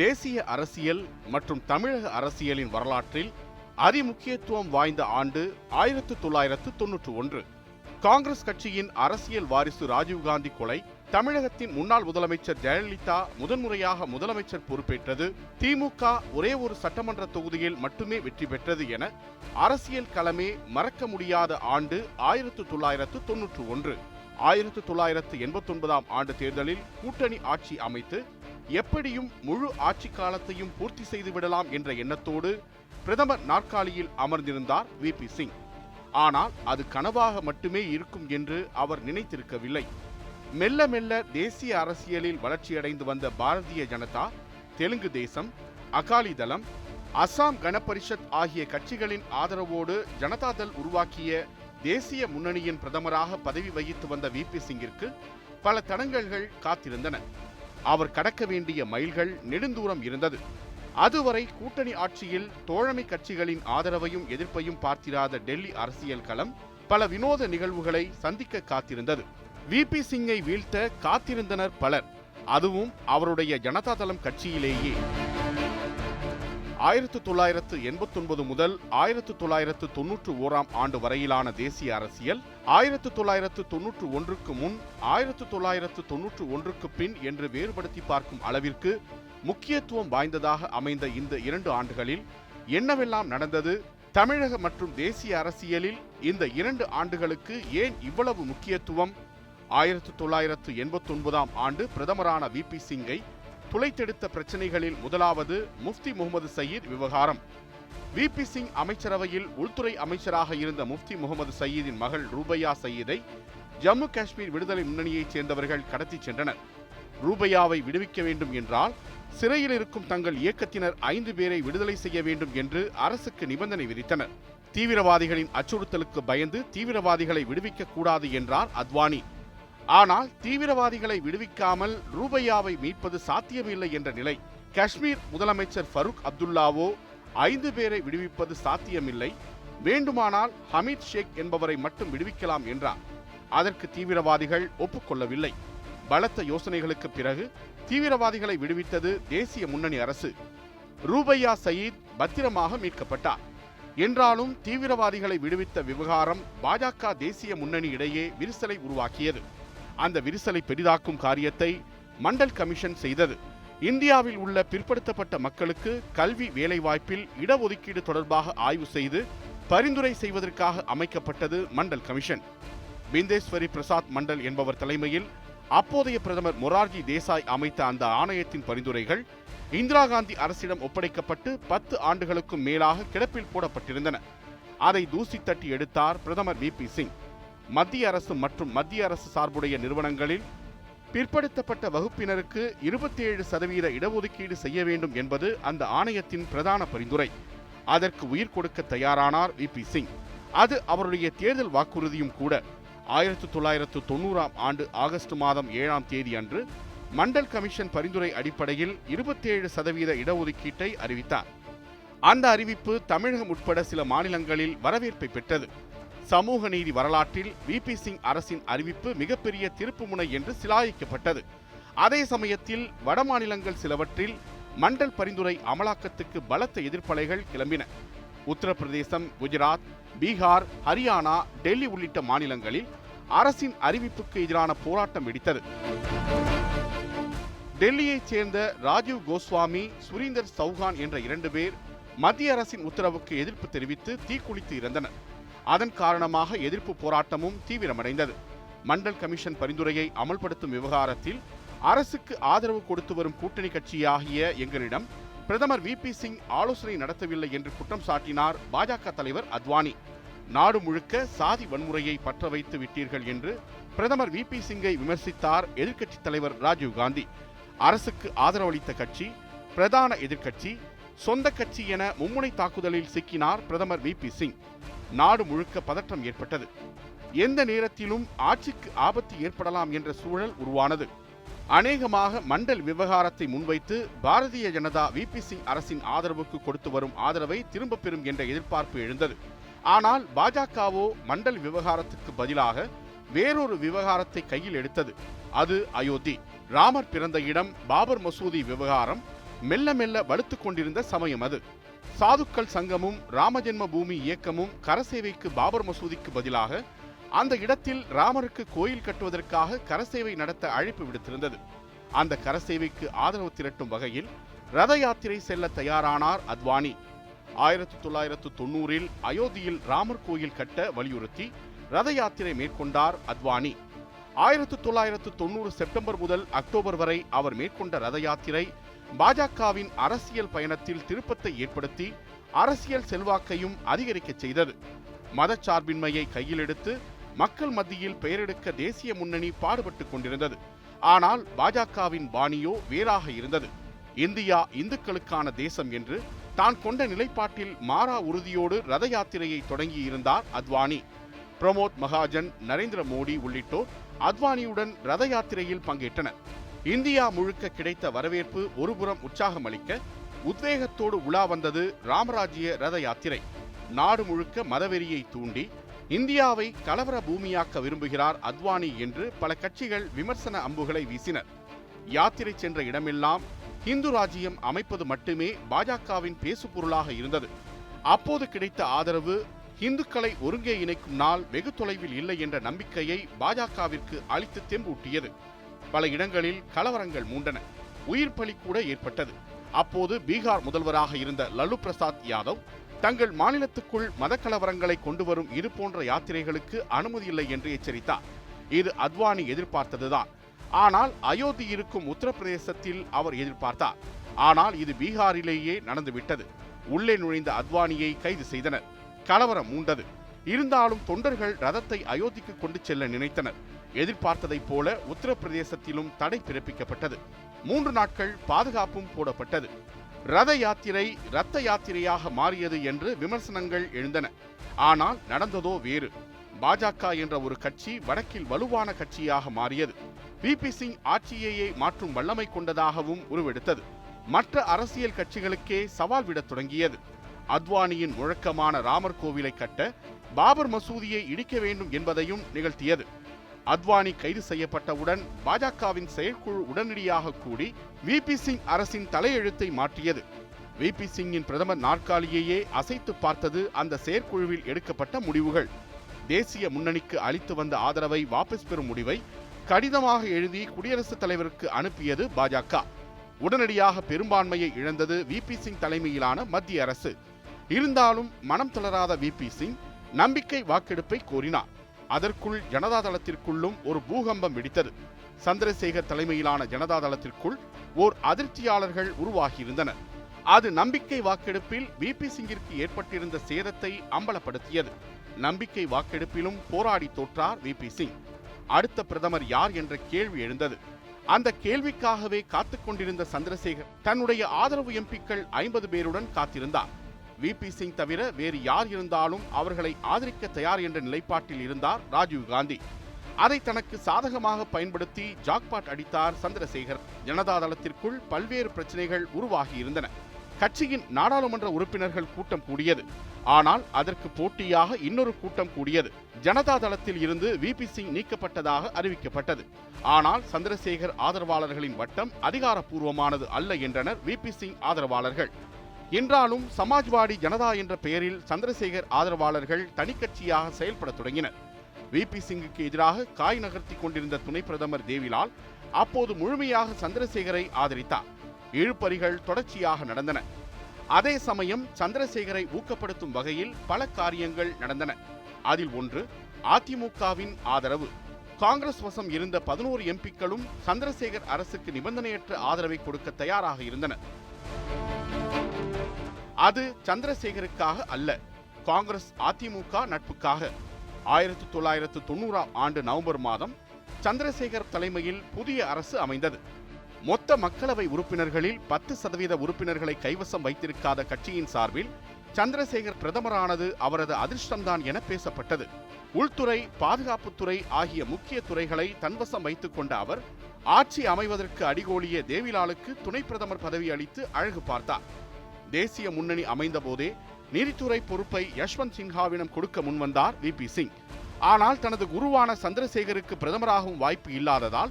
தேசிய அரசியல் மற்றும் தமிழக அரசியலின் வரலாற்றில் அதிமுக்கியத்துவம் வாய்ந்த ஆண்டு ஆயிரத்து தொள்ளாயிரத்து தொன்னூற்று ஒன்று. காங்கிரஸ் கட்சியின் அரசியல் வாரிசு ராஜீவ்காந்தி கொலை தமிழகத்தின் முன்னாள் முதலமைச்சர் ஜெயலலிதா முதன்முறையாக முதலமைச்சர் பொறுப்பேற்றது. திமுக ஒரே ஒரு சட்டமன்ற தொகுதியில் மட்டுமே வெற்றி பெற்றது என அரசியல் களமே மறக்க முடியாத ஆண்டு ஆயிரத்து தொள்ளாயிரத்து தொன்னூற்று ஒன்று. ஆயிரத்து தொள்ளாயிரத்து எண்பத்தி ஒன்பதாம் ஆண்டு தேர்தலில் கூட்டணி ஆட்சி அமைத்து எப்படியும் முழு ஆட்சி காலத்தையும் பூர்த்தி செய்துவிடலாம் என்ற எண்ணத்தோடு பிரதமர் நாற்காலியில் அமர்ந்திருந்தார் வி பி சிங். ஆனால் அது கனவாக மட்டுமே இருக்கும் என்று அவர் நினைத்திருக்கவில்லை. மெல்ல மெல்ல தேசிய அரசியலில் வளர்ச்சியடைந்து வந்த பாரதிய ஜனதா தெலுங்கு தேசம் அகாலிதளம் அசாம் கணபரிஷத் ஆகிய கட்சிகளின் ஆதரவோடு ஜனதாதள் உருவாக்கிய தேசிய முன்னணியின் பிரதமராக பதவி வகித்து வந்த வி பி சிங்கிற்கு பல தடங்கல்கள் காத்திருந்தன. அவர் கடக்க வேண்டிய மைல்கள் நெடுந்தூரம் இருந்தது. அதுவரை கூட்டணி ஆட்சியில் தோழமை கட்சிகளின் ஆதரவையும் எதிர்ப்பையும் பார்த்திராத டெல்லி அரசியல் களம் பல வினோத நிகழ்வுகளை சந்திக்க காத்திருந்தது. வி. பி. சிங்கை வீழ்த்த காத்திருந்தனர் பலர். அதுவும் அவருடைய ஜனதா தளம் கட்சியிலேயே. ஆயிரத்து தொள்ளாயிரத்து எண்பத்தொன்பது முதல் ஆயிரத்து தொள்ளாயிரத்து தொன்னூற்று ஓராம் ஆண்டு வரையிலான தேசிய அரசியல் ஆயிரத்து தொள்ளாயிரத்து தொன்னூற்று ஒன்றுக்கு முன் ஆயிரத்து தொள்ளாயிரத்து தொன்னூற்று ஒன்றுக்கு பின் என்று வேறுபடுத்தி பார்க்கும் அளவிற்கு முக்கியத்துவம் வாய்ந்ததாக அமைந்த இந்த இரண்டு ஆண்டுகளில் என்னவெல்லாம் நடந்தது தமிழக மற்றும் தேசிய அரசியலில் இந்த இரண்டு ஆண்டுகளுக்கு ஏன் இவ்வளவு முக்கியத்துவம்? ஆயிரத்து தொள்ளாயிரத்து எண்பத்தொன்பதாம் ஆண்டு பிரதமரான வி பி சிங்கை துளைத்தெடுத்த பிரச்சனைகளில் முதலாவது முஃப்தி முகமது சயீத் விவகாரம். வி. பி. சிங் அமைச்சரவையில் உள்துறை அமைச்சராக இருந்த முஃப்தி முகமது சயீதின் மகள் ரூபையா சயீதை ஜம்மு காஷ்மீர் விடுதலை முன்னணியைச் சேர்ந்தவர்கள் கடத்திச் சென்றனர். ரூபையாவை விடுவிக்க வேண்டும் என்றால் சிறையில் இருக்கும் தங்கள் இயக்கத்தினர் ஐந்து பேரை விடுதலை செய்ய வேண்டும் என்று அரசுக்கு நிபந்தனை விதித்தனர். தீவிரவாதிகளின் அச்சுறுத்தலுக்கு பயந்து தீவிரவாதிகளை விடுவிக்க கூடாது என்றார் அத்வானி. ஆனால் தீவிரவாதிகளை விடுவிக்காமல் ரூபையாவை மீட்பது சாத்தியமில்லை என்ற நிலை. காஷ்மீர் முதலமைச்சர் ஃபருக் அப்துல்லாவோ ஐந்து பேரை விடுவிப்பது சாத்தியமில்லை. வேண்டுமானால் ஹமீத் ஷேக் என்பவரை மட்டும் விடுவிக்கலாம் என்றார். அதற்கு தீவிரவாதிகள் ஒப்புக்கொள்ளவில்லை. பலத்த யோசனைகளுக்கு பிறகு தீவிரவாதிகளை விடுவித்தது தேசிய முன்னணி அரசு. ரூபையா சயீத் பத்திரமாக மீட்கப்பட்டார். என்றாலும் தீவிரவாதிகளை விடுவித்த விவகாரம் பாஜக தேசிய முன்னணி இடையே விரிசலை உருவாக்கியது. அந்த விரிசலை பெரிதாக்கும் காரியத்தை மண்டல் கமிஷன் செய்தது. இந்தியாவில் உள்ள பிற்படுத்தப்பட்ட மக்களுக்கு கல்வி வேலைவாய்ப்பில் இடஒதுக்கீடு தொடர்பாக ஆய்வு செய்து பரிந்துரை செய்வதற்காக அமைக்கப்பட்டது மண்டல் கமிஷன். பிந்தேஸ்வரி பிரசாத் மண்டல் என்பவர் தலைமையில் அப்போதைய பிரதமர் மொரார்ஜி தேசாய் அமைத்த அந்த ஆணையத்தின் பரிந்துரைகள் இந்திரா காந்தி அரசிடம் ஒப்படைக்கப்பட்டு பத்து ஆண்டுகளுக்கும் மேலாக கிடப்பில் போடப்பட்டிருந்தன. அதை தூசி தட்டி எடுத்தார் பிரதமர் வி. பி. சிங். மத்திய அரசு மற்றும் மத்திய அரசு சார்புடைய நிறுவனங்களில் பிற்படுத்தப்பட்ட வகுப்பினருக்கு இருபத்தி ஏழு சதவீத இடஒதுக்கீடு செய்ய வேண்டும் என்பது அந்த ஆணையத்தின் பிரதான பரிந்துரை. அதற்கு உயிர் கொடுக்க தயாரானார் வி. பி. சிங். அது அவருடைய தேர்தல் வாக்குறுதியும் கூட. ஆயிரத்து தொள்ளாயிரத்து தொண்ணூறாம் ஆண்டு ஆகஸ்ட் மாதம் ஏழாம் தேதி அன்று மண்டல் கமிஷன் பரிந்துரை அடிப்படையில் இருபத்தேழு சதவீத இடஒதுக்கீட்டை அறிவித்தார். அந்த அறிவிப்பு தமிழகம் உட்பட சில மாநிலங்களில் வரவேற்பை பெற்றது. சமூக நீதி வரலாற்றில் வி. பி. சிங் அரசின் அறிவிப்பு மிகப்பெரிய திருப்புமுனை என்று சிலாயிக்கப்பட்டது. அதே சமயத்தில் வடமாநிலங்கள் சிலவற்றில் மண்டல் பரிந்துரை அமலாக்கத்துக்கு பலத்த எதிர்ப்பலைகள் கிளம்பின. உத்தரப்பிரதேசம் குஜராத் பீகார் ஹரியானா டெல்லி உள்ளிட்ட மாநிலங்களில் அரசின் அறிவிப்புக்கு எதிரான போராட்டம் வெடித்தது. டெல்லியைச் சேர்ந்த ராஜீவ் கோஸ்வாமி சுரீந்தர் சௌகான் என்ற இரண்டு பேர் மத்திய அரசின் உத்தரவுக்கு எதிர்ப்பு தெரிவித்து தீக்குளித்து இறந்தனர். அதன் காரணமாக எதிர்ப்பு போராட்டமும் தீவிரமடைந்தது. மண்டல் கமிஷன் பரிந்துரையை அமல்படுத்தும் விவகாரத்தில் அரசுக்கு ஆதரவு கொடுத்து வரும் கூட்டணி கட்சியாகிய எங்களிடம் பிரதமர் வி. பி. சிங் ஆலோசனை நடத்தவில்லை என்று குற்றம் சாட்டினார் பாஜக தலைவர் அத்வானி. நாடு முழுக்க சாதி வன்முறையை பற்ற வைத்து விட்டீர்கள் என்று பிரதமர் வி. பி. சிங்கை விமர்சித்தார் எதிர்க்கட்சித் தலைவர் ராஜீவ் காந்தி. அரசுக்கு ஆதரவளித்த கட்சி பிரதான எதிர்க்கட்சி சொந்த கட்சி என மும்முனை தாக்குதலில் சிக்கினார் பிரதமர் வி. பி. சிங். நாடு முழுக்க பதற்றம் ஏற்பட்டது. எந்த நேரத்திலும் ஆட்சிக்கு ஆபத்து ஏற்படலாம் என்ற சூழல் உருவானது. அநேகமாக மண்டல் விவகாரத்தை முன்வைத்து பாரதிய ஜனதா வி பி சிங் அரசின் ஆதரவுக்கு கொடுத்து வரும் ஆதரவை திரும்பப் பெறும் என்ற எதிர்பார்ப்பு எழுந்தது. ஆனால் பாஜகவோ மண்டல் விவகாரத்துக்கு பதிலாக வேறொரு விவகாரத்தை கையில் எடுத்தது. அது அயோத்தி. ராமர் பிறந்த இடம் பாபர் மசூதி விவகாரம். மெல்ல மெல்ல வலுத்துக் கொண்டிருந்த சமயம் அது. சாதுக்கள் சங்கமும் ராமஜென்ம பூமி இயக்கமும் கரசேவைக்கு பாபர் மசூதிக்கு பதிலாக அந்த இடத்தில் ராமருக்கு கோயில் கட்டுவதற்காக கரசேவை நடத்த அழைப்பு விடுத்திருந்தது. அந்த கரசேவைக்கு ஆதரவு திரட்டும் வகையில் ரத யாத்திரை செல்ல தயாரானார் அத்வானி. ஆயிரத்தி தொள்ளாயிரத்து தொண்ணூறில் அயோத்தியில் ராமர் கோயில் கட்ட வலியுறுத்தி ரத யாத்திரை மேற்கொண்டார் அத்வானி. ஆயிரத்து தொள்ளாயிரத்து தொண்ணூறு செப்டம்பர் முதல் அக்டோபர் வரை அவர் மேற்கொண்ட ரத யாத்திரை பாஜகவின் அரசியல் பயணத்தில் திருப்பத்தை ஏற்படுத்தி அரசியல் செல்வாக்கையும் அதிகரிக்கச் செய்தது. மதச்சார்பின்மையை கையில் எடுத்து மக்கள் மத்தியில் பெயரெடுக்க தேசிய முன்னணி பாடுபட்டுக் கொண்டிருந்தது. ஆனால் பாஜகவின் பாணியோ வேறாக இருந்தது. இந்தியா இந்துக்களுக்கான தேசம் என்று தான் கொண்ட நிலைப்பாட்டில் மாறா உறுதியோடு ரத யாத்திரையை தொடங்கியிருந்தார் அத்வானி. பிரமோத் மகாஜன் நரேந்திர மோடி உள்ளிட்டோர் அத்வானியுடன் ரத யாத்திரையில் பங்கேற்றனர். இந்தியா முழுக்க கிடைத்த வரவேற்பு ஒருபுறம் உற்சாகம் அளிக்க உத்வேகத்தோடு உலா வந்தது ராமராஜ்ய ரத யாத்திரை. நாடு முழுக்க மதவெறியை தூண்டி இந்தியாவை கலவர பூமியாக்க விரும்புகிறார் அத்வானி என்று பல கட்சிகள் விமர்சன அம்புகளை வீசினர். யாத்திரை சென்ற இடமெல்லாம் இந்து ராஜ்யம் அமைப்பது மட்டுமே பாஜகவின் பேசுபொருளாக இருந்தது. அப்போது கிடைத்த ஆதரவு இந்துக்களை ஒருங்கே இணைக்கும் நாள் வெகு தொலைவில் இல்லை என்ற நம்பிக்கையை பாஜகவிற்கு அளித்து தெம்பூட்டியது. பல இடங்களில் கலவரங்கள் மூண்டன. உயிர் பலி கூட ஏற்பட்டது. அப்போது பீகார் முதல்வராக இருந்த லல்லு பிரசாத் யாதவ் தங்கள் மாநிலத்துக்குள் மத கலவரங்களை கொண்டு வரும் இது போன்ற யாத்திரைகளுக்கு அனுமதி இல்லை என்று எச்சரித்தார். இது அத்வானி எதிர்பார்த்ததுதான். ஆனால் அயோத்தி இருக்கும் உத்தரப்பிரதேசத்தில் அவர் எதிர்பார்த்தார். ஆனால் இது பீகாரிலேயே நடந்துவிட்டது. உள்ளே நுழைந்த அத்வானியை கைது செய்தனர். கலவரம் மூண்டது. இருந்தாலும் தொண்டர்கள் ரதத்தை அயோத்திக்கு கொண்டு செல்ல நினைத்தனர். எதிர்பார்த்ததைப் போல உத்தரப்பிரதேசத்திலும் தடை பிறப்பிக்கப்பட்டது. மூன்று நாட்கள் பாதுகாப்பும் போடப்பட்டது. ரத யாத்திரை ரத்த யாத்திரையாக மாறியது என்று விமர்சனங்கள் எழுந்தன. ஆனால் நடந்ததோ வேறு. பாஜக என்ற ஒரு கட்சி வடக்கில் வலுவான கட்சியாக மாறியது. பி. சிங் ஆட்சியையே மாற்றும் வல்லமை கொண்டதாகவும் உருவெடுத்தது. மற்ற அரசியல் கட்சிகளுக்கே சவால் விடத் தொடங்கியது. அத்வானியின் முழக்கமான ராமர் கோவிலை கட்ட பாபர் மசூதியை இடிக்க வேண்டும் என்பதையும் நிகழ்த்தியது. அத்வானி கைது செய்யப்பட்டவுடன் பாஜகவின் செயற்குழு உடனடியாக கூடி விபி சிங் அரசின் தலையெழுத்தை மாற்றியது. விபி சிங்கின் பிரதமர் நாற்காலியையே அசைத்து பார்த்தது அந்த செயற்குழுவில் எடுக்கப்பட்ட முடிவுகள். தேசிய முன்னணிக்கு அளித்து வந்த ஆதரவை வாபஸ் பெறும் முடிவை கடிதமாக எழுதி குடியரசுத் தலைவருக்கு அனுப்பியது பாஜக. உடனடியாக பெரும்பான்மையை இழந்தது விபி சிங் தலைமையிலான மத்திய அரசு. இருந்தாலும் மனம் தளராத விபி சிங் நம்பிக்கை வாக்கெடுப்பை கோரினார். அதற்குள் ஜனதாதளத்திற்குள்ளும் ஒரு பூகம்பம் வெடித்தது. சந்திரசேகர் தலைமையிலான ஜனதாதளத்திற்குள் ஓர் அதிர்ச்சியாளர்கள் உருவாகியிருந்தனர். அது நம்பிக்கை வாக்கெடுப்பில் வி. பி. சிங்கிற்கு ஏற்பட்டிருந்த சேதத்தை அம்பலப்படுத்தியது. நம்பிக்கை வாக்கெடுப்பிலும் போராடி தோற்றார் வி. பி. சிங். அடுத்த பிரதமர் யார் என்ற கேள்வி எழுந்தது. அந்த கேள்விக்காகவே காத்துக் கொண்டிருந்த சந்திரசேகர் தன்னுடைய ஆதரவு எம்பிக்கள் ஐம்பது பேருடன் காத்திருந்தார். வி பி சிங் தவிர வேறு யார் இருந்தாலும் அவர்களை ஆதரிக்க தயார் என்ற நிலைப்பாட்டில் இருந்தார் ராஜீவ் காந்தி. அதை தனக்கு சாதகமாக பயன்படுத்தி ஜாக்பாட் அடித்தார் சந்திரசேகர். ஜனதாதளத்திற்குள் பல்வேறு பிரச்சனைகள் உருவாகி இருந்தன. கட்சியின் நாடாளுமன்ற உறுப்பினர்கள் கூட்டம் கூடியது. ஆனால் அதற்கு போட்டியாக இன்னொரு கூட்டம் கூடியது. ஜனதா தளத்தில் இருந்து வி பி சிங் நீக்கப்பட்டதாக அறிவிக்கப்பட்டது. ஆனால் சந்திரசேகர் ஆதரவாளர்களின் வட்டம் அதிகாரப்பூர்வமானது அல்ல என்றனர் வி பி சிங் ஆதரவாளர்கள். என்றாலும் சமாஜ்வாடி ஜனதா என்ற பெயரில் சந்திரசேகர் ஆதரவாளர்கள் தனிக்கட்சியாக செயல்பட தொடங்கினர். வி. பி. சிங்குக்கு எதிராக காய் நகர்த்தி கொண்டிருந்த துணை பிரதமர் தேவிலால் அப்போது முழுமையாக சந்திரசேகரை ஆதரித்தார். இழுப்பறிகள் தொடர்ச்சியாக நடந்தன. அதே சமயம் சந்திரசேகரை ஊக்கப்படுத்தும் வகையில் பல காரியங்கள் நடந்தன. அதில் ஒன்று அதிமுகவின் ஆதரவு. காங்கிரஸ் வசம் இருந்த பதினோரு எம்பிக்களும் சந்திரசேகர் அரசுக்கு நிபந்தனையற்ற ஆதரவை கொடுக்க தயாராக இருந்தனர். அது சந்திரசேகருக்காக அல்ல காங்கிரஸ் அதிமுக நட்புக்காக. ஆயிரத்தி தொள்ளாயிரத்து தொண்ணூறாம் ஆண்டு நவம்பர் மாதம் சந்திரசேகர் தலைமையில் புதிய அரசு அமைந்தது. மொத்த மக்களவை உறுப்பினர்களில் பத்து சதவீத உறுப்பினர்களை கைவசம் வைத்திருக்காத கட்சியின் சார்பில் சந்திரசேகர் பிரதமரானது அவரது அதிர்ஷ்டம்தான் என பேசப்பட்டது. உள்துறை பாதுகாப்புத்துறை ஆகிய முக்கிய துறைகளை தன்வசம் வைத்துக் கொண்ட அவர் ஆட்சி அமைவதற்கு அடிகோலிய தேவிலாலுக்கு துணை பிரதமர் பதவி அளித்து அழகு பார்த்தார். தேசிய முன்னணி அமைந்த போதே நீதித்துறை பொறுப்பை யஷ்வந்த் சின்ஹாவிடம் கொடுக்க முன்வந்தார் வி பி சிங். ஆனால் தனது குருவான சந்திரசேகருக்கு பிரதமராகும் வாய்ப்பு இல்லாததால்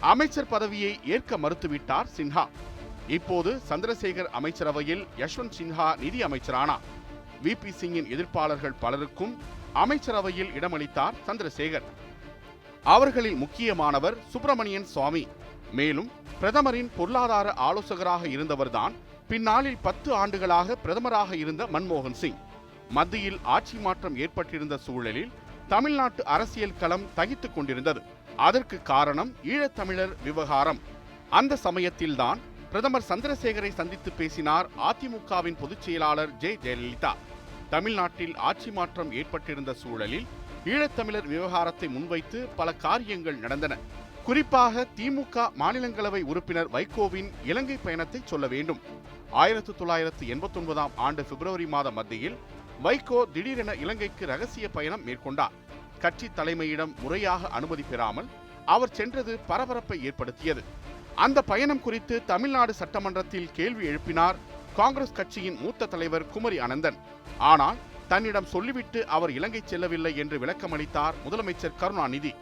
அமைச்சர் பதவியை ஏற்க மறுத்துவிட்டார் சின்ஹா. இப்போது சந்திரசேகர் அமைச்சரவையில் யஷ்வந்த் சின்ஹா நிதி அமைச்சரானார் விபி சிங்கின் எதிர்ப்பாளர்கள் பலருக்கும் அமைச்சரவையில் இடமளித்தார் சந்திரசேகர். அவர்களில் முக்கியமானவர் சுப்பிரமணியன் சுவாமி. மேலும் பிரதமரின் பொருளாதார ஆலோசகராக இருந்தவர்தான் பின்னாளில் பத்து ஆண்டுகளாக பிரதமராக இருந்த மன்மோகன் சிங். மத்தியில் ஆட்சி மாற்றம் ஏற்பட்டிருந்த சூழலில் தமிழ்நாட்டு அரசியல் களம் தகித்துக் கொண்டிருந்தது. அதற்கு காரணம் ஈழத்தமிழர் விவகாரம். அந்த சமயத்தில்தான் பிரதமர் சந்திரசேகரை சந்தித்து பேசினார் அதிமுகவின் பொதுச் செயலாளர் ஜெ. ஜெயலலிதா. தமிழ்நாட்டில் ஆட்சி மாற்றம் ஏற்பட்டிருந்த சூழலில் ஈழத்தமிழர் விவகாரத்தை முன்வைத்து பல காரியங்கள் நடந்தன. குறிப்பாக திமுக மாநிலங்களவை உறுப்பினர் வைகோவின் இலங்கை பயணத்தை சொல்ல வேண்டும். ஆயிரத்து தொள்ளாயிரத்து எண்பத்தி ஒன்பதாம் ஆண்டு பிப்ரவரி மாத மத்தியில் வைகோ திடீரென இலங்கைக்கு ரகசிய பயணம் மேற்கொண்டார். கட்சி தலைமையிடம் முறையாக அனுமதி பெறாமல் அவர் சென்றது பரபரப்பை ஏற்படுத்தியது. அந்த பயணம் குறித்து தமிழ்நாடு சட்டமன்றத்தில் கேள்வி எழுப்பினார் காங்கிரஸ் கட்சியின் மூத்த தலைவர் குமரி அனந்தன். ஆனால் தன்னிடம் சொல்லிவிட்டு அவர் இலங்கை செல்லவில்லை என்று விளக்கமளித்தார் முதலமைச்சர் கருணாநிதி.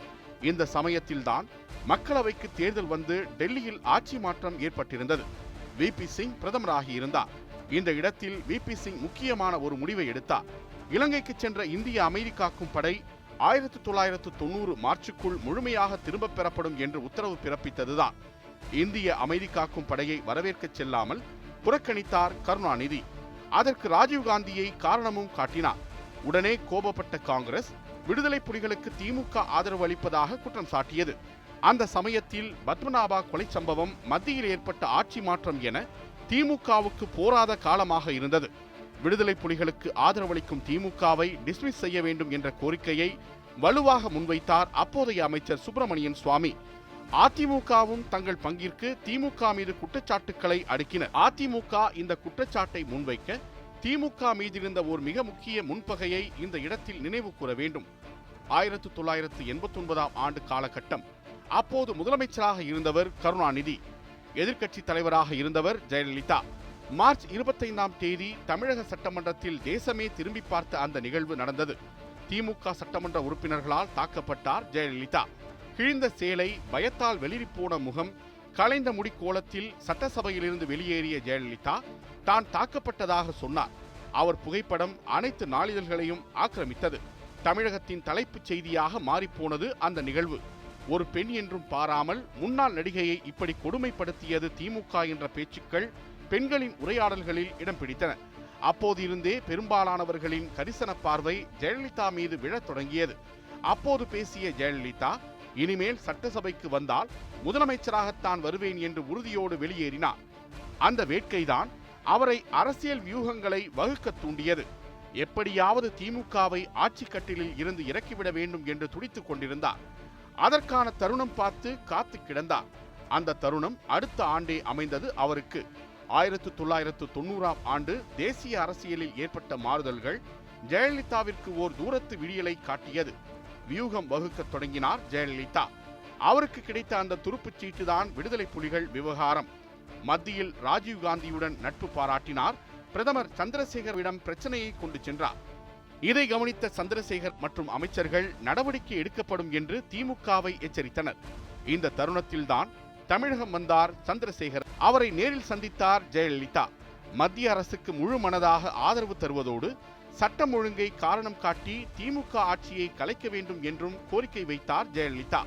இந்த சமயத்தில்தான் மக்களவைக்கு தேர்தல் வந்து டெல்லியில் ஆட்சி மாற்றம் ஏற்பட்டிருந்தது. வி பி சிங் பிரதமராகி இருந்தார். இந்த இடத்தில் வி பி சிங் முக்கியமான ஒரு முடிவை எடுத்தார். இலங்கைக்கு சென்ற இந்திய அமைதி படை ஆயிரத்தி தொள்ளாயிரத்து தொண்ணூறு மார்ச்சுக்குள் முழுமையாக திரும்பப் பெறப்படும் என்று உத்தரவு பிறப்பித்ததுதான். இந்திய அமைதி காக்கும் படையை வரவேற்கச் செல்லாமல் புறக்கணித்தார் கருணாநிதி. அதற்கு ராஜீவ்காந்தியை காரணமும் காட்டினார். உடனே கோபப்பட்ட காங்கிரஸ் விடுதலை புலிகளுக்கு திமுக ஆதரவு அளிப்பதாக குற்றம் சாட்டியது. அந்த சமயத்தில் பத்மநாபா கொலை சம்பவம் மத்தியில் ஏற்பட்ட ஆட்சி மாற்றம் என திமுகவுக்கு போராத காலமாக இருந்தது. விடுதலை புலிகளுக்கு ஆதரவளிக்கும் திமுகவை டிஸ்மிஸ் செய்ய வேண்டும் என்ற கோரிக்கையை வலுவாக முன்வைத்தார் அப்போதைய அமைச்சர் சுப்பிரமணியன் சுவாமி. அதிமுகவும் தங்கள் பங்கிற்கு திமுக மீது குற்றச்சாட்டுக்களை அடுக்கினர். அதிமுக இந்த குற்றச்சாட்டை முன்வைக்க திமுக மீதிருந்த ஒரு மிக முக்கிய முன்பகையை இந்த இடத்தில் நினைவு கூற வேண்டும். ஆயிரத்து தொள்ளாயிரத்து எண்பத்தி ஒன்பதாம் ஆண்டு காலகட்டம். அப்போது முதலமைச்சராக இருந்தவர் கருணாநிதி எதிர்க்கட்சி தலைவராக இருந்தவர் ஜெயலலிதா. மார்ச் இருபத்தைந்தாம் தேதி தமிழக சட்டமன்றத்தில் தேசமே திரும்பி பார்த்த அந்த நிகழ்வு நடந்தது. திமுக சட்டமன்ற உறுப்பினர்களால் தாக்கப்பட்டார் ஜெயலலிதா. கிழிந்த சேலை பயத்தால் வெளிரிப்போன முகம் கலைந்த முடி கோலத்தில் சட்டசபையிலிருந்து வெளியேறிய ஜெயலலிதா தான் தாக்கப்பட்டதாக சொன்னார். அவர் புகைப்படம் அனைத்து நாளிதழ்களையும் ஆக்கிரமித்தது. தமிழகத்தின் தலைப்புச் செய்தியாக மாறிப்போனது அந்த நிகழ்வு. ஒரு பெண் என்றும் பாராமல் முன்னாள் நடிகையை இப்படி கொடுமைப்படுத்தியது திமுக என்ற பேச்சுக்கள் பெண்களின் உரையாடல்களில் இடம் பிடித்தன. அப்போதிருந்தே பெரும்பாலானவர்களின் கரிசன பார்வை ஜெயலலிதா மீது விழத் தொடங்கியது. அப்போது பேசிய ஜெயலலிதா இனிமேல் சட்டசபைக்கு வந்தால் முதலமைச்சராகத்தான் வருவேன் என்று உறுதியோடு வெளியேறினார். அந்த வேட்கைதான் அவரை அரசியல் வியூகங்களை வகுக்க தூண்டியது. எப்படியாவது திமுகவை ஆட்சி கட்டிலில் இருந்து இறக்கிவிட வேண்டும் என்று துடித்துக் கொண்டிருந்தார். அதற்கான தருணம் பார்த்து காத்து கிடந்தார். அந்த தருணம் அடுத்த ஆண்டே அமைந்தது அவருக்கு. ஆயிரத்து தொள்ளாயிரத்து தொண்ணூறாம் ஆண்டு தேசிய அரசியலில் ஏற்பட்ட மாறுதல்கள் ஜெயலலிதாவிற்கு ஓர் தூரத்து விடியலை காட்டியது. வியூகம் வகுக்கத் தொடங்கினார் ஜெயலலிதா. அவருக்கு கிடைத்த அந்த துருப்புச் சீட்டுதான் விடுதலை புலிகள் விவகாரம். மத்தியில் ராஜீவ் காந்தியுடன் நட்பு பாராட்டினார். பிரதமர் சந்திரசேகரிடம் பிரச்சனையை கொண்டு சென்றார். இதை கவனித்த சந்திரசேகர் மற்றும் அமைச்சர்கள் நடவடிக்கை எடுக்கப்படும் என்று திமுகவை எச்சரித்தனர். இந்த தருணத்தில்தான் தமிழகம் வந்தார் சந்திரசேகர் அவரை நேரில் சந்தித்தார் ஜெயலலிதா. மத்திய அரசுக்கு முழு மனதாக ஆதரவு தருவதோடு சட்டம் ஒழுங்கை காரணம் காட்டி திமுக ஆட்சியை கலைக்க வேண்டும் என்றும் கோரிக்கை வைத்தார் ஜெயலலிதா.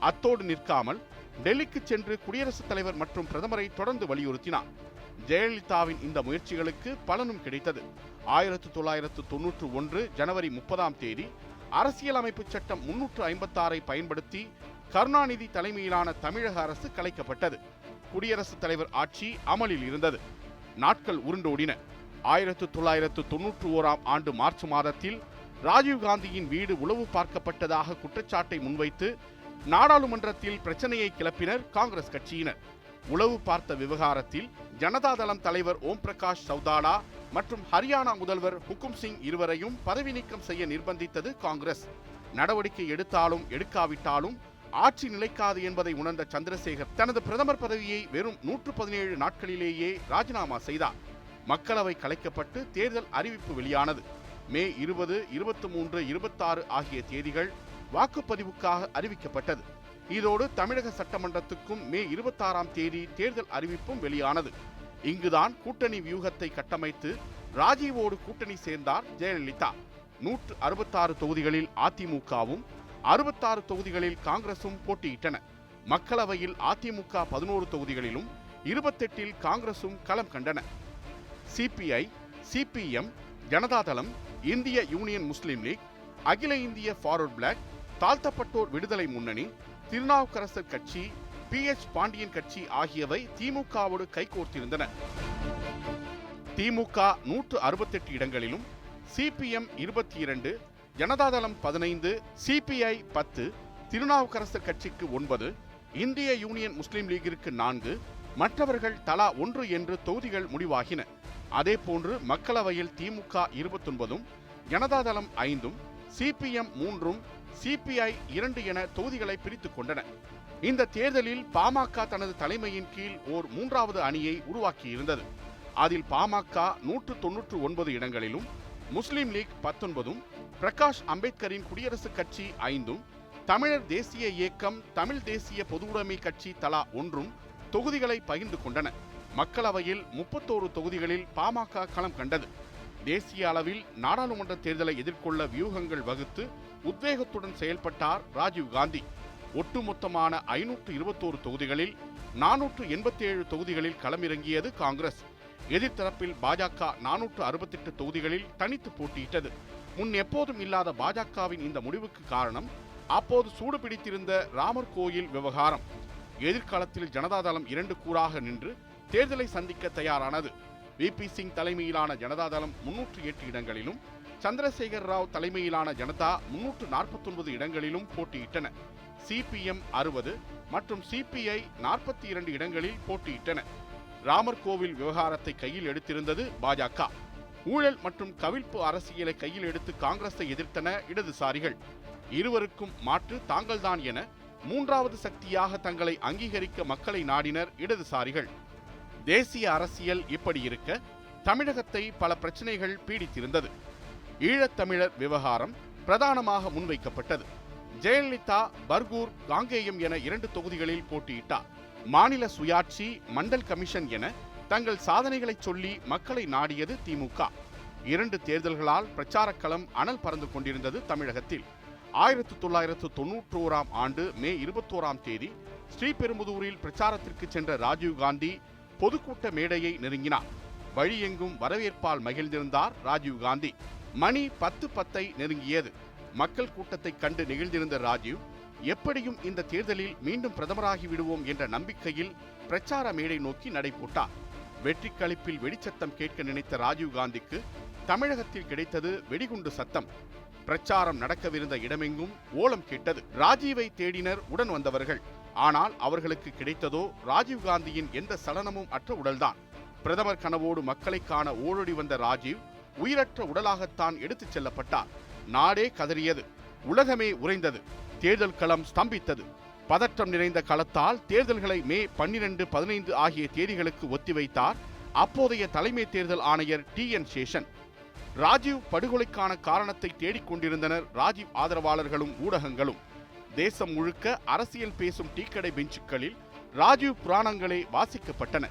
அத்தோடு நிற்காமல் டெல்லிக்கு சென்று குடியரசுத் தலைவர் மற்றும் பிரதமரை தொடர்ந்து வலியுறுத்தினார். ஜெயலலிதாவின் இந்த முயற்சிகளுக்கு பலனும் கிடைத்தது. ஆயிரத்து தொள்ளாயிரத்து தொன்னூற்று ஒன்று ஜனவரி முப்பதாம் தேதி அரசியலமைப்பு சட்டம் முன்னூற்று ஐம்பத்தாறை பயன்படுத்தி கருணாநிதி தலைமையிலான தமிழக அரசு கலைக்கப்பட்டது. குடியரசுத் தலைவர் ஆட்சி அமலில் இருந்தது. நாட்கள் உருண்டோடின. ஆயிரத்து தொள்ளாயிரத்து தொன்னூற்று ஓராம் ஆண்டு மார்ச் மாதத்தில் ராஜீவ்காந்தியின் வீடு உளவு பார்க்கப்பட்டதாக குற்றச்சாட்டை முன்வைத்து நாடாளுமன்றத்தில் பிரச்சனையை கிளப்பினர் காங்கிரஸ் கட்சியினர். உளவு பார்த்த விவகாரத்தில் ஜனதாதளம் தலைவர் ஓம் பிரகாஷ் சௌதாலா மற்றும் ஹரியானா முதல்வர் ஹுக்கும் சிங் இருவரையும் பதவி நீக்கம் செய்ய நிர்பந்தித்தது காங்கிரஸ். நடவடிக்கை எடுத்தாலும் எடுக்காவிட்டாலும் ஆட்சி நிலைக்காது என்பதை உணர்ந்த சந்திரசேகர் தனது பிரதமர் பதவியை வெறும் நூற்று பதினேழு நாட்களிலேயே ராஜினாமா செய்தார். மக்களவை கலைக்கப்பட்டு தேர்தல் அறிவிப்பு வெளியானது. மே இருபது இருபத்தி மூன்று இருபத்தாறு ஆகிய தேதிகள் வாக்குப்பதிவுக்காக அறிவிக்கப்பட்டது. இதோடு தமிழக சட்டமன்றத்துக்கும் மே இருபத்தாறாம் தேதி தேர்தல் அறிவிப்பும் வெளியானது. இங்குதான் கூட்டணி வியூகத்தை கட்டமைத்து ராஜீவோடு கூட்டணி சேர்ந்தார் ஜெயலலிதா. நூற்று அறுபத்தாறு தொகுதிகளில் அதிமுகவும் அறுபத்தாறு தொகுதிகளில் காங்கிரசும் போட்டியிட்டன. மக்களவையில் அதிமுக பதினோரு தொகுதிகளிலும் இருபத்தெட்டில் காங்கிரசும் களம் கண்டன. சிபிஐ சிபிஎம் ஜனதாதளம் இந்திய யூனியன் முஸ்லீம் லீக் அகில இந்திய ஃபார்வர்ட் பிளாக் தாழ்த்தப்பட்டோர் விடுதலை முன்னணி திருநாவுக்கரசர் கட்சி பி. எச். பாண்டியன் கட்சி ஆகியவை திமுகவோடு கைகோர்த்திருந்தன. திமுக நூற்று அறுபத்தெட்டு இடங்களிலும் சிபிஎம் இருபத்தி இரண்டு ஜனதாதளம் பதினைந்து சிபிஐ பத்து திருநாவுக்கரசர் கட்சிக்கு ஒன்பது இந்திய யூனியன் முஸ்லீம் லீகிற்கு நான்கு மற்றவர்கள் தலா ஒன்று என்று தொகுதிகள் முடிவாகின. அதேபோன்று மக்களவையில் திமுக இருபத்தொன்பதும் ஜனதாதளம் ஐந்தும் சிபிஎம் மூன்றும் சிபிஐ இரண்டு என தொகுதிகளை பிரித்துக் கொண்டன. இந்த தேர்தலில் பாமக தனது தலைமையின் கீழ் ஓர் மூன்றாவது அணியை உருவாக்கியிருந்தது. அதில் பாமக நூற்று தொன்னூற்று ஒன்பது இடங்களிலும் முஸ்லிம் லீக் பத்தொன்பதும் பிரகாஷ் அம்பேத்கரின் குடியரசுக் கட்சி ஐந்தும் தமிழர் தேசிய இயக்கம் தமிழ் தேசிய பொதுவுடைமை கட்சி தலா ஒன்றும் தொகுதிகளை பகிர்ந்து கொண்டன. மக்களவையில் முப்பத்தோரு தொகுதிகளில் பாமக களம் கண்டது. தேசிய அளவில் நாடாளுமன்ற தேர்தலை எதிர்கொள்ள வியூகங்கள் வகுத்து உத்வேகத்துடன் செயல்பட்டார் ராஜீவ் காந்தி. ஒட்டுமொத்தமான ஐநூற்று இருபத்தோரு தொகுதிகளில் நானூற்று எண்பத்தி ஏழு தொகுதிகளில் களமிறங்கியது காங்கிரஸ். எதிர்த்தரப்பில் பாஜக நானூற்று அறுபத்தெட்டு தொகுதிகளில் தனித்து போட்டியிட்டது. முன் எப்போதும் இல்லாத பாஜகவின் இந்த முடிவுக்கு காரணம் அப்போது சூடு பிடித்திருந்த ராமர் கோயில் விவகாரம். எதிர்காலத்தில் ஜனதாதளம் இரண்டு கூறாக நின்று தேர்தலை சந்திக்க தயாரானது. விபி சிங் தலைமையிலான ஜனதாதளம் முன்னூற்று எட்டு இடங்களிலும் சந்திரசேகர் ராவ் தலைமையிலான ஜனதா முன்னூற்று நாற்பத்தொன்பது இடங்களிலும் போட்டியிட்டன. சிபிஎம் அறுபது மற்றும் சிபிஐ நாற்பத்தி இரண்டு இடங்களில் போட்டியிட்டன. ராமர் கோவில் விவகாரத்தை கையில் எடுத்திருந்தது பாஜக. ஊழல் மற்றும் கவிழ்ப்பு அரசியலை கையில் எடுத்து காங்கிரஸை எதிர்த்தன இடதுசாரிகள். இருவருக்கும் மாற்று தாங்கள்தான் என மூன்றாவது சக்தியாக தங்களை அங்கீகரிக்க மக்களை நாடினர் இடதுசாரிகள். தேசிய அரசியல் இப்படி இருக்க தமிழகத்தை பல பிரச்சனைகள் பீடித்திருந்தது. ஈழத்தமிழர் விவகாரம் பிரதானமாக முன்வைக்கப்பட்டது. ஜெயலலிதா பர்கூர் காங்கேயம் என இரண்டு தொகுதிகளில் போட்டியிட்டார் மாநில சுயாட்சி மண்டல் கமிஷன் என தங்கள் சாதனைகளை சொல்லி மக்களை நாடியது திமுக. இரண்டு தேர்தல்களால் பிரச்சாரக் களம் அனல் பறந்து கொண்டிருந்தது தமிழகத்தில். ஆயிரத்தி தொள்ளாயிரத்து தொன்னூற்றோராம் ஆண்டு மே இருபத்தோராம் தேதி ஸ்ரீபெரும்புதூரில் பிரச்சாரத்திற்கு சென்ற ராஜீவ்காந்தி பொதுக்கூட்ட மேடையை நெருங்கினார். வழியெங்கும் வரவேற்பால் மகிழ்ந்திருந்தார் ராஜீவ்காந்தி மணி பத்து பத்தை நெருங்கியது. மக்கள் கூட்டத்தை கண்டு நெகிழ்ந்திருந்த ராஜீவ் எப்படியும் இந்த தேர்தலில் மீண்டும் பிரதமராகி விடுவோம் என்ற நம்பிக்கையில் பிரச்சார மேடை நோக்கி நடைபோட்டார். வெற்றி களிப்பில் வெடிச்சத்தம் கேட்க நினைத்த ராஜீவ் காந்திக்கு தமிழகத்தில் கிடைத்தது வெடிகுண்டு சத்தம். பிரச்சாரம் நடக்கவிருந்த இடமெங்கும் ஓலம் கேட்டது. ராஜீவை தேடினர் உடன் வந்தவர்கள். ஆனால் அவர்களுக்கு கிடைத்ததோ ராஜீவ் காந்தியின் எந்த சலனமும் அற்ற உடல்தான். பிரதமர் கனவோடு மக்களை காண ஓடோடி வந்த ராஜீவ் உயிரற்ற உடலாகத்தான் எடுத்துச் செல்லப்பட்டார். நாடே கதறியது. உலகமே உறைந்தது. தேர்தல் களம் ஸ்தம்பித்தது. பதற்றம் நிறைந்த களத்தால் தேர்தல்களை மே பன்னிரண்டு பதினைந்து ஆகிய தேதிகளுக்கு ஒத்திவைத்தார் அப்போதைய தலைமை தேர்தல் ஆணையர் டி என் சேஷன். ராஜீவ் படுகொலைக்கான காரணத்தை தேடிக்கொண்டிருந்தனர் ராஜீவ் ஆதரவாளர்களும் ஊடகங்களும். தேசம் முழுக்க அரசியல் பேசும் டீக்கடை பெஞ்சுக்களில் ராஜீவ் புராணங்களே வாசிக்கப்பட்டன.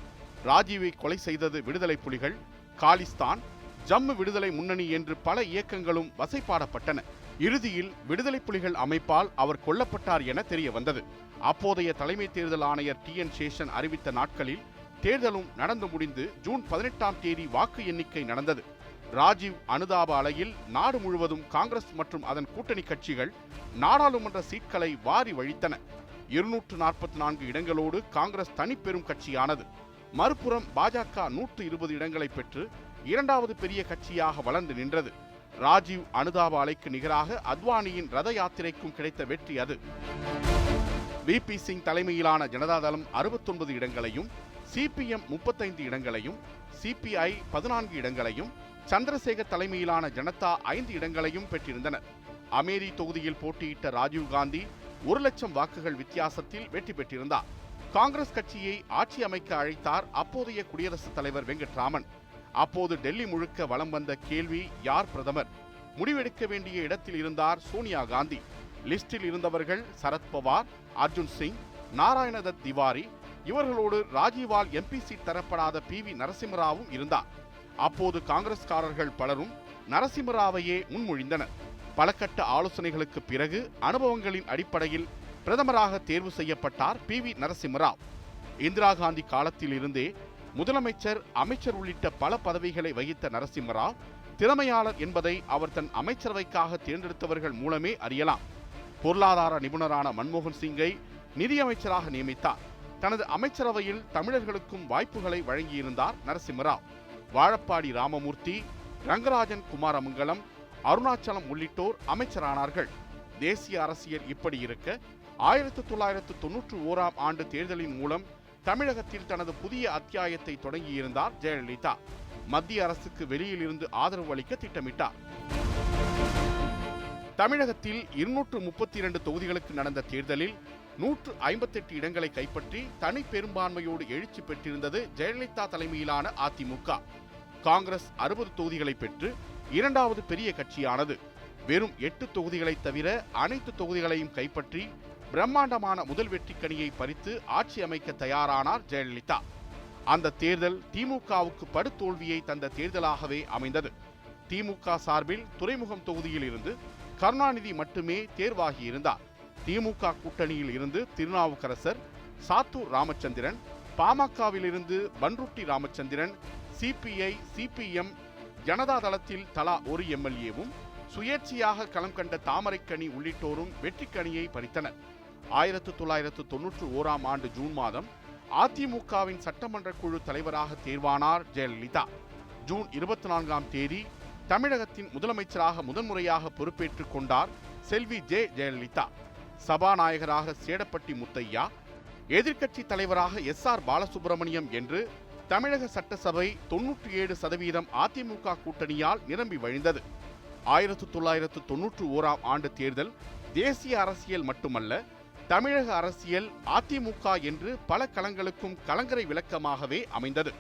ராஜீவை கொலை செய்தது விடுதலை புலிகள் காலிஸ்தான் ஜம்மு விடுதலை முன்னணி என்று பல இயக்கங்களும் வசைப்பாடப்பட்டன இறுதியில் விடுதலை புலிகள் அமைப்பால் அவர் கொல்லப்பட்டார் என தெரிய வந்தது அப்போதைய தலைமை தேர்தல் ஆணையர் டி என் சேஷன் அறிவித்த நாட்களில் தேர்தலும் நடந்து முடிந்து ஜூன் பதினெட்டாம் தேதி வாக்கு எண்ணிக்கை நடந்தது. ராஜீவ் அனுதாப அலையில் நாடு முழுவதும் காங்கிரஸ் மற்றும் அதன் கூட்டணி கட்சிகள் நாடாளுமன்ற சீட்களை வாரி வழித்தன. இருநூற்று நாற்பத்தி நான்கு இடங்களோடு காங்கிரஸ் தனிப்பெரும் கட்சியானது. மறுபுறம் பாஜக நூற்று இருபது இடங்களை பெற்று இரண்டாவது பெரிய கட்சியாக வளர்ந்து நின்றது. ராஜீவ் அனுதாப அலைக்கு நிகராக அத்வானியின் ரத யாத்திரைக்கும் கிடைத்த வெற்றி அது. விபி சிங் தலைமையிலான ஜனதாதளம் அறுபத்தொன்பது இடங்களையும் சிபிஎம் முப்பத்தைந்து இடங்களையும் சிபிஐ பதினான்கு இடங்களையும் சந்திரசேகர் தலைமையிலான ஜனதா ஐந்து இடங்களையும் பெற்றிருந்தனர். அமேதி தொகுதியில் போட்டியிட்ட ராஜீவ் காந்தி ஒரு லட்சம் வாக்குகள் வித்தியாசத்தில் வெற்றி பெற்றிருந்தார். காங்கிரஸ் கட்சியை ஆட்சி அமைக்க அழைத்தார் அப்போதைய குடியரசுத் தலைவர் வெங்கட்ராமன். அப்போது டெல்லி முழுக்க வலம் வந்த கேள்வி யார் பிரதமர்? முடிவெடுக்க வேண்டிய இடத்தில் இருந்தார் சோனியா காந்தி. லிஸ்டில் இருந்தவர்கள் சரத்பவார் அர்ஜுன் சிங் நாராயணதத் திவாரி. இவர்களோடு ராஜீவால் எம்பி சீட் தரப்படாத பி வி நரசிம்மராவும் இருந்தார். அப்போது காங்கிரஸ்காரர்கள் பலரும் நரசிம்மராவையே முன்மொழிந்தனர். பல கட்ட ஆலோசனைகளுக்கு பிறகு அனுபவங்களின் அடிப்படையில் பிரதமராக தேர்வு செய்யப்பட்டார் பி வி நரசிம்மராவ். இந்திரா காந்தி காலத்தில் இருந்தே முதலமைச்சர் அமைச்சர் உள்ளிட்ட பல பதவிகளை வகித்த நரசிம்மராவ் திறமையாளர் என்பதை அவர் தன் அமைச்சரவைக்காக தேர்ந்தெடுத்தவர்கள் மூலமே அறியலாம். பொருளாதார நிபுணரான மன்மோகன் சிங்கை நிதியமைச்சராக நியமித்தார். தனது அமைச்சரவையில் தமிழர்களுக்கும் வாய்ப்புகளை வழங்கியிருந்தார் நரசிம்மராவ். வாழப்பாடி ராமமூர்த்தி ரங்கராஜன் குமாரமங்கலம் அருணாச்சலம் உள்ளிட்டோர் அமைச்சரானார்கள். தேசிய அரசியல் இப்படி இருக்க ஆயிரத்தி தொள்ளாயிரத்து தொன்னூற்று ஓராம் ஆண்டு தேர்தலின் மூலம் தமிழகத்தில் தனது புதிய அத்தியாயத்தை தொடங்கியிருந்தார் ஜெயலலிதா. மத்திய அரசுக்கு வெளியில் இருந்து ஆதரவு அளிக்க திட்டமிட்டார். தமிழகத்தில் இருநூற்று முப்பத்தி இரண்டு தொகுதிகளுக்கு நடந்த தேர்தலில் நூற்று ஐம்பத்தெட்டு இடங்களை கைப்பற்றி தனி பெரும்பான்மையோடு எழுச்சி பெற்றிருந்தது ஜெயலலிதா தலைமையிலான அதிமுக. காங்கிரஸ் அறுபது தொகுதிகளை பெற்று இரண்டாவது பெரிய கட்சியானது. வெறும் எட்டு தொகுதிகளை தவிர அனைத்து தொகுதிகளையும் கைப்பற்றி பிரம்மாண்டமான முதல் வெற்றிக்கணியை பறித்து ஆட்சி அமைக்க தயாரானார் ஜெயலலிதா. அந்த தேர்தல் திமுகவுக்கு படுதோல்வியை தந்த தேர்தலாகவே அமைந்தது. திமுக சார்பில் துறைமுகம் தொகுதியில் இருந்து கருணாநிதி மட்டுமே தேர்வாகியிருந்தார் திமுக கூட்டணியில் இருந்து திருநாவுக்கரசர் சாத்தூர் ராமச்சந்திரன் பாமகவிலிருந்து பன்ருட்டி ராமச்சந்திரன் சிபிஐ சிபிஎம் ஜனதா தளத்தில் தலா ஒரு எம்எல்ஏவும் சுயேட்சையாக களம் கண்ட தாமரைக்கணி உள்ளிட்டோரும் வெற்றிக்கணியை பறித்தனர். ஆயிரத்து தொள்ளாயிரத்து தொன்னூற்று ஓராம் ஆண்டு ஜூன் மாதம் அதிமுகவின் சட்டமன்ற குழு தலைவராக தேர்வானார் ஜெயலலிதா. ஜூன் இருபத்தி நான்காம் தேதி தமிழகத்தின் முதலமைச்சராக முதன்முறையாக பொறுப்பேற்றுக் கொண்டார் செல்வி ஜே. ஜெயலலிதா. சபாநாயகராக சேடப்பட்டி முத்தையா எதிர்க்கட்சி தலைவராக எஸ் ஆர் பாலசுப்ரமணியம் என்று தமிழக சட்டசபை தொன்னூற்றி ஏழு சதவீதம் அதிமுக கூட்டணியால் நிரம்பி வழிந்தது. ஆயிரத்து தொள்ளாயிரத்து தொன்னூற்று ஓராம் ஆண்டு தேர்தல் தேசிய அரசியல் மட்டுமல்ல தமிழக அரசியல் அதிமுக என்று பல களங்களுக்கும் கலங்கரை விளக்கமாகவே அமைந்தது.